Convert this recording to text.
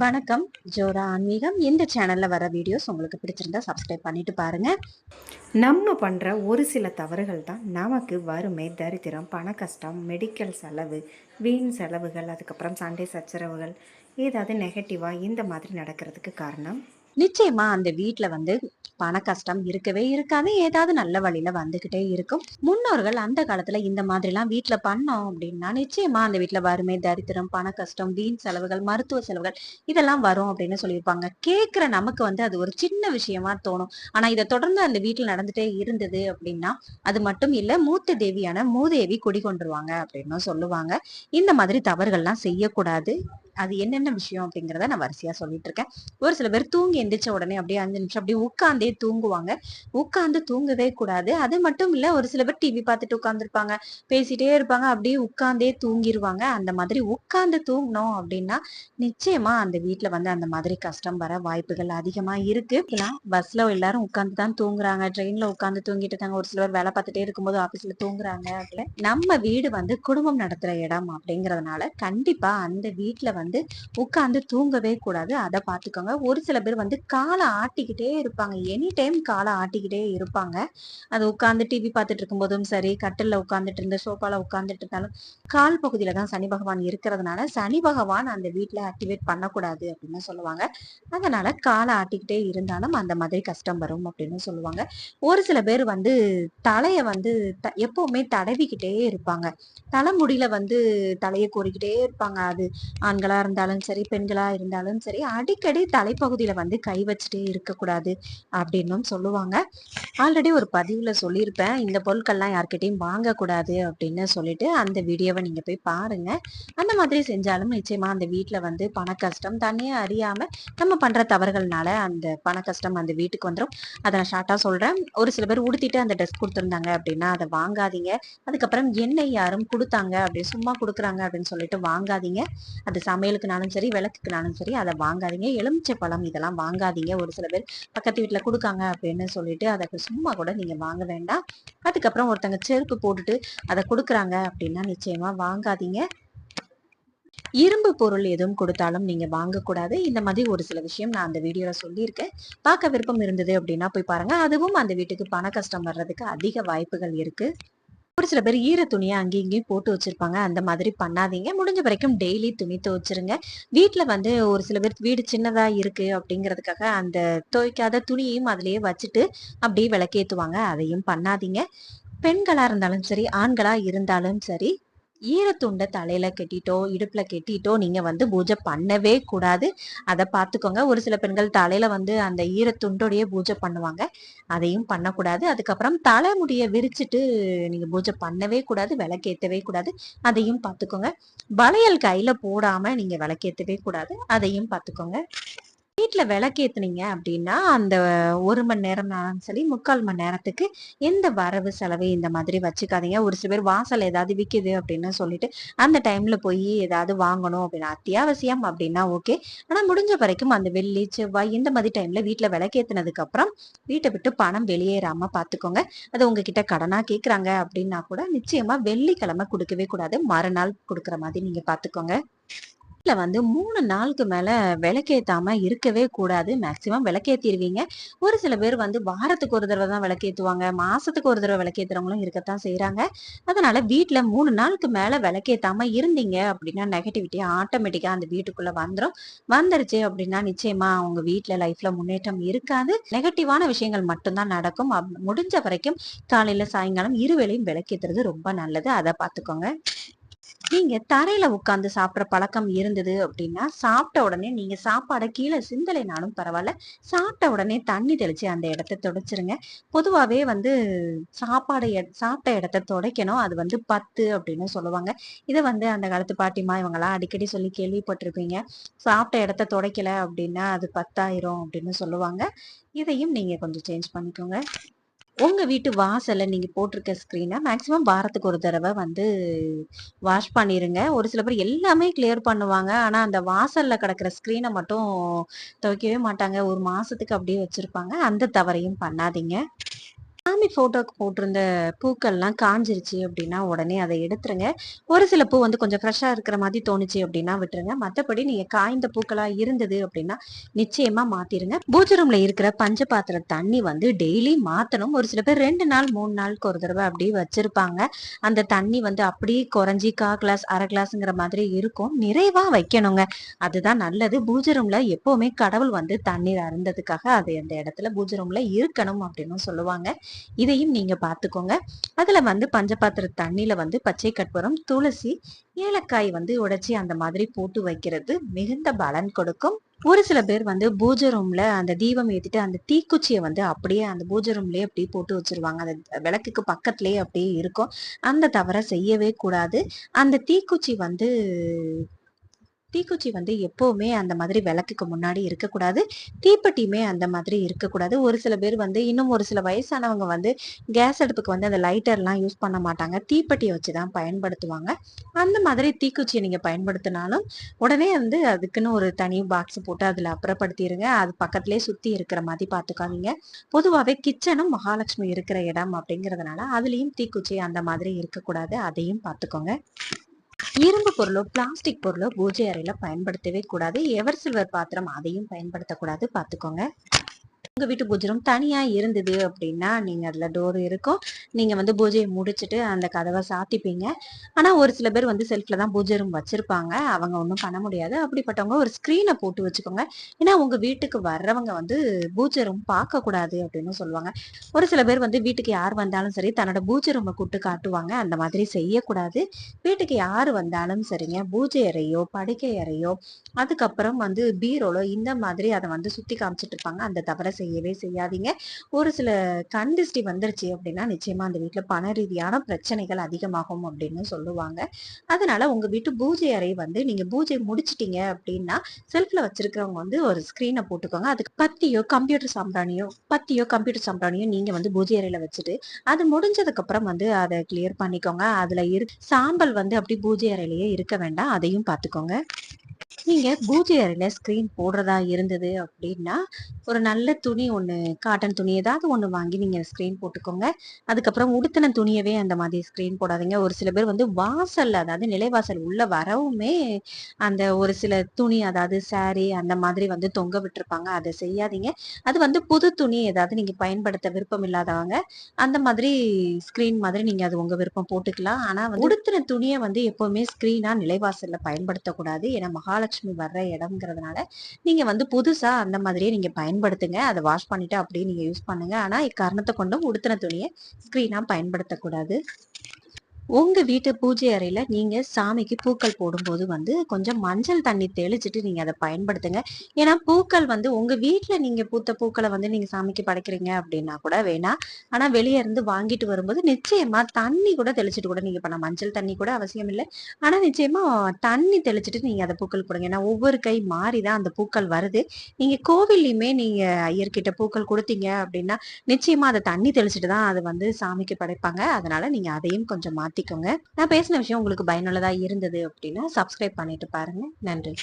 வணக்கம். ஜோரா ஆன்மீகம். இந்த சேனலில் வர வீடியோஸ் உங்களுக்கு பிடிச்சிருந்தா சப்ஸ்கிரைப் பண்ணிட்டு பாருங்க. நம்ம பண்ணுற ஒரு சில தவறுகள் தான் நமக்கு வறுமை தரித்திரம் பண கஷ்டம் மெடிக்கல் செலவு வீண் செலவுகள் அதுக்கப்புறம் சண்டை சச்சரவுகள் ஏதாவது நெகட்டிவாக இந்த மாதிரி நடக்கிறதுக்கு காரணம்? நிச்சயமா அந்த வீட்டுல வந்து பண கஷ்டம் இருக்கவே இருக்காது. ஏதாவது நல்ல வழியில வந்துகிட்டே இருக்கும். முன்னோர்கள் அந்த காலத்துல இந்த மாதிரி எல்லாம் வீட்டுல பண்ணோம் அப்படின்னா நிச்சயமா அந்த வீட்டுல வறுமை தரித்திரம் பண கஷ்டம் வீண் செலவுகள் மருத்துவ செலவுகள் இதெல்லாம் வரும் அப்படின்னு சொல்லியிருப்பாங்க. கேக்குற நமக்கு வந்து அது ஒரு சின்ன விஷயமா தோணும். ஆனா இதை தொடர்ந்து அந்த வீட்டுல நடந்துட்டே இருந்தது அப்படின்னா அது மட்டும் இல்ல மூத்த தேவியான மூதேவி குடி கொண்டுருவாங்க அப்படின்னு சொல்லுவாங்க. இந்த மாதிரி தவறுகள்லாம் செய்யக்கூடாது. அது என்னென்ன விஷயம் அப்படிங்கிறத நான் வரிசையா சொல்லிட்டு இருக்கேன். ஒரு சில பேர் தூங்கி எந்திரிச்ச உடனே அப்படியே அஞ்சு நிமிஷம் அப்படியே உட்காந்தே தூங்குவாங்க. உட்காந்து தூங்கவே கூடாது. அது மட்டும் இல்ல ஒரு சில பேர் டிவி பார்த்துட்டு உட்காந்துருப்பாங்க பேசிட்டே இருப்பாங்க. அப்படியே உட்காந்தே தூங்கிடுவாங்க அந்த மாதிரி உட்காந்து தூங்கினோம் அப்படின்னா நிச்சயமா அந்த வீட்டில் வந்து அந்த மாதிரி கஷ்டம் வர வாய்ப்புகள் அதிகமா இருக்கு. பஸ்ல எல்லாரும் உட்காந்து தான் தூங்குறாங்க. ட்ரெயின்ல உட்காந்து தூங்கிட்டு இருக்காங்க. ஒரு சில பேர் வேலை பார்த்துட்டே இருக்கும்போது ஆபீஸ்ல தூங்குறாங்க. அப்படின்னு நம்ம வீடு வந்து குடும்பம் நடத்துற இடம் அப்படிங்கறதுனால கண்டிப்பா அந்த வீட்டில் வந்து உட்கார்ந்து தூங்கவே கூடாது. அதை பார்த்துக்கோங்க ஒரு சில பேர் வந்து காலை ஆட்டிக்கிட்டே இருப்பாங்க. எனி டைம் காலை ஆட்டிக்கிட்டே இருப்பாங்க. அது உட்கார்ந்து டிவி பார்த்துட்டு இருக்கும்போதும் சரி கட்டில்ல உட்கார்ந்துட்டு இருந்த சோஃபால உட்கார்ந்துட்டு இருந்தாலும் கால் பகுதியில தான் சனி பகவான் இருக்கிறதுனால சனி பகவான் அந்த வீட்டில் ஆக்டிவேட் பண்ணக்கூடாது அப்படின்னு சொல்லுவாங்க. அதனால காலை ஆட்டிக்கிட்டே இருந்தாலும் அந்த மாதிரி கஷ்டம் வரும் அப்படின்னு சொல்லுவாங்க. ஒரு சில பேர் வந்து தலையை வந்து எப்பவுமே தடவிக்கிட்டே இருப்பாங்க. தலைமுடியில வந்து தலையை கோரிக்கிட்டே இருப்பாங்க. அது ஆண்கள் இருந்தாலும் சரி பெண்களா இருந்தாலும் சரி அடிக்கடி தலைப்பகுதியில வந்து கை வச்சுட்டே இருக்கக்கூடாது அப்படின்னும் சொல்லுவாங்க. ஆல்ரெடி ஒரு பதிவுல சொல்லியிருப்பேன் இந்த பொருட்கள்லாம் யார்கிட்டையும் வாங்கக்கூடாது அப்படின்னு சொல்லிட்டு அந்த வீடியோவை நீங்க போய் பாருங்க. அந்த மாதிரி செஞ்சாலும் நிச்சயமா அந்த வீட்டில் வந்து பண கஷ்டம் தண்ணியே அறியாம நம்ம பண்ற தவறுகள்னால அந்த பண கஷ்டம் அந்த வீட்டுக்கு வந்துடும் அதை நான் ஷார்ட்டா சொல்றேன். ஒரு சில பேர் உடுத்திட்டு அந்த ட்ரெஸ் கொடுத்துருந்தாங்க அப்படின்னா அதை வாங்காதீங்க. அதுக்கப்புறம் என்ன யாரும் கொடுத்தாங்க அப்படி சும்மா கொடுக்குறாங்க அப்படின்னு சொல்லிட்டு வாங்காதீங்க. அது சமையலுக்குனாலும் சரி விளக்குக்குனாலும் சரி அதை வாங்காதீங்க. எலுமிச்சை பழம் இதெல்லாம் வாங்காதீங்க. ஒரு சில பேர் பக்கத்து வீட்டில் கொடுக்காங்க அப்படின்னு சொல்லிட்டு அதை சும்மா கூட நீங்கள் வாங்க வேண்டாம். அதுக்கப்புறம் ஒருத்தங்க செருப்பு போட்டுட்டு அதை கொடுக்குறாங்க அப்படின்னா நிச்சயமாக வாங்காதீங்க. இரும்பு பொருள் எதுவும் கொடுத்தாலும் நீங்க வாங்கக்கூடாது. இந்த மாதிரி ஒரு சில விஷயம் நான் அந்த வீடியோல சொல்லியிருக்கேன். பார்க்க விருப்பம் இருந்தது அப்படின்னா போய் பாருங்க. அதுவும் அந்த வீட்டுக்கு பண கஷ்டம் வர்றதுக்கு அதிக வாய்ப்புகள் இருக்கு. ஒரு சில பேர் ஈர துணியை அங்கேயும் இங்கேயும் போட்டு வச்சிருப்பாங்க. அந்த மாதிரி பண்ணாதீங்க. முடிஞ்ச வரைக்கும் டெய்லி துணி துவைச்சிருங்க. வீட்டில் வந்து ஒரு சில பேர் வீடு சின்னதா இருக்கு அப்படிங்கிறதுக்காக அந்த துவைக்காத துணியையும் அதுலயே வச்சுட்டு அப்படியே விளக்கேற்றுவாங்க அதையும் பண்ணாதீங்க. பெண்களா இருந்தாலும் சரி ஆண்களா இருந்தாலும் சரி ஈரத்துண்டை தலையில கட்டிட்டோ இடுப்புல கட்டிட்டோ நீங்க வந்து பூஜை பண்ணவே கூடாது. அதை பார்த்துக்கோங்க ஒரு சில பெண்கள் தலையில வந்து அந்த ஈரத்துண்டோடைய பூஜை பண்ணுவாங்க. அதையும் பண்ணக்கூடாது. அதுக்கப்புறம் தலைமுடிய விரிச்சிட்டு நீங்க பூஜை பண்ணவே கூடாது. விளக்கேற்றவே கூடாது. அதையும் பார்த்துக்கோங்க வளையல் கையில போடாம நீங்க விளக்கேற்றவே கூடாது. அதையும் பார்த்துக்கோங்க வீட்டுல விளக்கேத்துனீங்க அப்படின்னா அந்த ஒரு மணி நேரம்னாலும் சரி முக்கால் மணி நேரத்துக்கு எந்த வரவு செலவு இந்த மாதிரி வச்சுக்காதீங்க. ஒரு சில பேர் வாசல் ஏதாவது விக்குது அப்படின்னு சொல்லிட்டு அந்த டைம்ல போய் ஏதாவது வாங்கணும் அப்படின்னு அத்தியாவசியம் அப்படின்னா ஓகே. ஆனா முடிஞ்ச வரைக்கும் அந்த வெள்ளி செவ்வாய் இந்த மாதிரி டைம்ல வீட்டுல விளக்கேத்துனதுக்கு அப்புறம் வீட்டை விட்டு பணம் வெளியேறாம பாத்துக்கோங்க. அது உங்ககிட்ட கடனா கேக்குறாங்க அப்படின்னா கூட நிச்சயமா வெள்ளிக்கிழமை கொடுக்கவே கூடாது. மறுநாள் கொடுக்குற மாதிரி நீங்க பாத்துக்கோங்க. வீட்டில் வந்து மூணு நாளுக்கு மேலே விளக்கேற்றாம இருக்கவே கூடாது. மேக்சிமம் விளக்கேற்றிருவீங்க ஒரு சில பேர் வந்து வாரத்துக்கு ஒரு தடவை தான் விளக்கேற்றுவாங்க மாசத்துக்கு ஒரு தடவை விளக்கேத்துறவங்களும் இருக்கத்தான் செய்கிறாங்க அதனால வீட்டில் மூணு நாளுக்கு மேலே விளக்கேற்றாம இருந்தீங்க அப்படின்னா நெகட்டிவிட்டி ஆட்டோமேட்டிக்காக அந்த வீட்டுக்குள்ளே வந்துடும் வந்துருச்சு அப்படின்னா நிச்சயமா அவங்க வீட்டில் லைஃப்ல முன்னேற்றம் இருக்காது. நெகட்டிவான விஷயங்கள் மட்டும்தான் நடக்கும். முடிஞ்ச வரைக்கும் காலையில் சாயங்காலம் இருவேளையும் விளக்கேத்துறது ரொம்ப நல்லது. அதை பார்த்துக்கோங்க நீங்க தரையில உட்கார்ந்து சாப்பிட்ற பழக்கம் இருந்தது அப்படின்னா சாப்பிட்ட உடனே நீங்க சாப்பாடை கீழே சிந்தலைனாலும் பரவாயில்ல. சாப்பிட்ட உடனே தண்ணி தெளிச்சு அந்த இடத்த துடைச்சிருங்க. பொதுவாகவே வந்து சாப்பாடு சாப்பிட்ட இடத்த துடைக்கணும். அது வந்து பத்து அப்படின்னு சொல்லுவாங்க. இதை வந்து அந்த காலத்து பாட்டிமா இவங்கெல்லாம் அடிக்கடி சொல்லி கேள்விப்பட்டிருப்பீங்க. சாப்பிட்ட இடத்த துடைக்கல அப்படின்னா அது பத்தாயிரம் அப்படின்னு சொல்லுவாங்க. இதையும் நீங்க கொஞ்சம் சேஞ்ச் பண்ணிக்கோங்க. உங்கள் வீட்டு வாசலில் நீங்கள் போட்டிருக்க ஸ்க்ரீனை மேக்ஸிமம் வாரத்துக்கு ஒரு தடவை வந்து வாஷ் பண்ணிடுங்க ஒரு சில பேர் எல்லாமே கிளியர் பண்ணுவாங்க. ஆனால் அந்த வாசலில் கிடக்கிற ஸ்க்ரீனை மட்டும் துவைக்கவே மாட்டாங்க. ஒரு மாதத்துக்கு அப்படியே வச்சுருப்பாங்க. அந்த தவறையும் பண்ணாதீங்க. சாமி போட்டோக்கு போட்டிருந்த பூக்கள்லாம் காஞ்சிருச்சு அப்படின்னா உடனே அதை எடுத்துருங்க. ஒரு சில பூ வந்து கொஞ்சம் ஃப்ரெஷ்ஷாக இருக்கிற மாதிரி தோணுச்சு அப்படின்னா விட்டுருங்க. மற்றபடி நீங்கள் காய்ந்த பூக்களாக இருந்தது அப்படின்னா நிச்சயமாக மாற்றிடுங்க பூஜை ரூமில் இருக்கிற பஞ்ச பாத்திர தண்ணி வந்து டெய்லி மாற்றணும் ஒரு சில பேர் ரெண்டு நாள் மூணு நாளுக்கு ஒரு தடவை அப்படியே வச்சுருப்பாங்க. அந்த தண்ணி வந்து அப்படியே குறைஞ்சி கா கிளாஸ் அரை கிளாஸுங்கிற மாதிரி இருக்கும். நிறைவாக வைக்கணுங்க. அதுதான் நல்லது. பூஜை ரூமில் எப்போவுமே கடவுள் வந்து தண்ணீர் அருந்ததுக்காக அது அந்த இடத்துல பூஜை ரூமில் இருக்கணும் அப்படின்னு சொல்லுவாங்க. இதையும் நீங்க பாத்துக்கோங்க. அதுல வந்து பஞ்சபாத்திர தண்ணியில வந்து பச்சை கற்பூரம் துளசி ஏலக்காய் வந்து உடைச்சி அந்த மாதிரி போட்டு வைக்கிறது மிகுந்த பலன் கொடுக்கும். ஒரு சில பேர் வந்து பூஜை ரூம்ல அந்த தீபம் ஏத்திட்டு அந்த தீக்குச்சியை வந்து அப்படியே அந்த பூஜை ரூம்லயே அப்படியே போட்டு வச்சிருவாங்க. அந்த விளக்குக்கு பக்கத்துலயே அப்படியே இருக்கும். அந்த தவற செய்யவே கூடாது. அந்த தீக்குச்சி வந்து தீக்குச்சி வந்து எப்போவுமே அந்த மாதிரி விளக்குக்கு முன்னாடி இருக்கக்கூடாது. தீப்பெட்டியுமே அந்த மாதிரி இருக்கக்கூடாது. ஒரு சில பேர் வந்து இன்னும் ஒரு சில வயசானவங்க வந்து கேஸ் அடுப்புக்கு வந்து அந்த லைட்டர்லாம் யூஸ் பண்ண மாட்டாங்க. தீப்பெட்டியை வச்சு தான் பயன்படுத்துவாங்க. அந்த மாதிரி தீக்குச்சியை நீங்கள் பயன்படுத்தினாலும் உடனே வந்து அதுக்குன்னு ஒரு தனி பாக்ஸ் போட்டு அதில் அப்புறப்படுத்திடுங்க அது பக்கத்துலேயே சுற்றி இருக்கிற மாதிரி பார்த்துக்காதீங்க பொதுவாகவே கிச்சனும் மகாலட்சுமி இருக்கிற இடம் அப்படிங்கிறதுனால அதுலேயும் தீக்குச்சி அந்த மாதிரி இருக்கக்கூடாது. அதையும் பார்த்துக்கோங்க இரும்பு பொருளோ பிளாஸ்டிக் பொருளோ பூஜை அறையில பயன்படுத்தவே கூடாது. எவர் சில்வர் பாத்திரம் அதையும் பயன்படுத்தக்கூடாது. பார்த்துக்கோங்க உங்க வீட்டு பூஜை ரூம் தனியா இருந்தது அப்படின்னா நீங்க அதுல டோர் இருக்கும். நீங்க வந்து பூஜையை முடிச்சுட்டு அந்த கதவை சாத்திப்பீங்க. ஆனா ஒரு சில பேர் வந்து செல்ஃப்ல தான் பூஜை ரூம் வச்சிருப்பாங்க. அவங்க ஒன்றும் பண்ண முடியாது. அப்படிப்பட்டவங்க ஒரு ஸ்கிரீனை போட்டு வச்சுக்கோங்க. ஏன்னா உங்க வீட்டுக்கு வர்றவங்க வந்து பூஜை ரூம் பார்க்க கூடாது அப்படின்னு சொல்லுவாங்க. ஒரு சில பேர் வந்து வீட்டுக்கு யார் வந்தாலும் சரி தன்னோட பூஜை ரூமை கூட்டு காட்டுவாங்க. அந்த மாதிரி செய்யக்கூடாது. வீட்டுக்கு யார் வந்தாலும் சரிங்க பூஜை அறையோ படுக்கை அறையோ அதுக்கப்புறம் வந்து பீரோலோ இந்த மாதிரி அதை வந்து சுத்தி காமிச்சிட்டு இருப்பாங்க. அந்த தவிர செய்யவே செய்யாதீங்க. ஒரு சில கண் திருஷ்டி வந்துருச்சு அப்படின்னா நிச்சயமா அந்த வீட்டுல பண ரீதியான பிரச்சனைகள் அதிகமாகும் அப்படின்னு சொல்லுவாங்க. அதனால உங்க வீட்டு பூஜை அறை வந்து நீங்க பூஜை முடிச்சிட்டீங்க அப்படின்னா செல்ஃப்ல வச்சிருக்கிறவங்க வந்து ஒரு ஸ்கிரீனை போட்டுக்கோங்க. அதுக்கு பத்தியோ கம்ப்யூட்டர் சாம்பிராணியோ பத்தியோ கம்ப்யூட்டர் சாம்பிராணியோ நீங்க வந்து பூஜை அறையில வச்சுட்டு அது முடிஞ்சதுக்கு அப்புறம் வந்து அதை கிளியர் பண்ணிக்கோங்க. அதுல இரு சாம்பல் வந்து அப்படி பூஜை அறையிலேயே இருக்க வேண்டாம். அதையும் பார்த்துக்கோங்க. நீங்க பூஜை அறையில் ஸ்கிரீன் போடுறதா இருந்தது அப்படின்னா ஒரு நல்ல துணி ஒண்ணு காட்டன் துணி ஏதாவது ஒண்ணு வாங்கி நீங்க ஸ்கிரீன் போட்டுக்கோங்க. அதுக்கப்புறம் உடுத்தின துணியவே அந்த மாதிரி ஸ்கிரீன் போடாதீங்க. ஒரு சில பேர் வந்து வாசல் அதாவது நிலைவாசல் உள்ள வரவுமே அந்த ஒரு சில துணி அதாவது சாரி அந்த மாதிரி வந்து தொங்க விட்டுருப்பாங்க. அதை செய்யாதீங்க. அது வந்து புது துணி ஏதாவது நீங்க பயன்படுத்த விருப்பம் இல்லாதவங்க அந்த மாதிரி ஸ்கிரீன் மாதிரி நீங்க அது உங்க விருப்பம் போட்டுக்கலாம். ஆனா உடுத்தின துணியை வந்து எப்பவுமே ஸ்கிரீனா நிலைவாசல்ல பயன்படுத்தக்கூடாது. ஏன்னா மகாலட்சுமி வர்ற இடம்ங்கிறதுனால நீங்க வந்து புதுசா அந்த மாதிரியே நீங்க பயன்படுத்துங்க. அதை வாஷ் பண்ணிட்டு அப்படியே நீங்க யூஸ் பண்ணுங்க. ஆனா இக்காரணத்தை கொண்டும் உடுத்தின துணியை ஸ்கிரீனா பயன்படுத்தக்கூடாது. உங்க வீட்டு பூஜை அறையில நீங்க சாமிக்கு பூக்கள் போடும்போது வந்து கொஞ்சம் மஞ்சள் தண்ணி தெளிச்சிட்டு நீங்க அதை பயன்படுத்துங்க. ஏன்னா பூக்கள் வந்து உங்க வீட்டில் நீங்க பூத்த பூக்களை வந்து நீங்க சாமிக்கு படைக்கிறீங்க அப்படின்னா கூட வேணாம். ஆனா வெளியே இருந்து வாங்கிட்டு வரும்போது நிச்சயமா தண்ணி கூட தெளிச்சிட்டு கூட நீங்க பண்ண மஞ்சள் தண்ணி கூட அவசியம் இல்லை. ஆனா நிச்சயமா தண்ணி தெளிச்சிட்டு நீங்க அதை பூக்கள் போடுங்க. ஏன்னா ஒவ்வொரு கை மாறிதான் அந்த பூக்கள் வருது. நீங்க கோவில்லையுமே நீங்க ஐயர்கிட்ட பூக்கள் கொடுத்தீங்க அப்படின்னா நிச்சயமா அதை தண்ணி தெளிச்சிட்டு தான் அது வந்து சாமிக்கு படைப்பாங்க. அதனால நீங்க அதையும் கொஞ்சம் மாத்திக்கோங்க நான் பேசின விஷயம் உங்களுக்கு பயனுள்ளதா இருந்தது அப்படின்னா சப்ஸ்கிரைப் பண்ணிட்டு பாருங்க. நன்றி.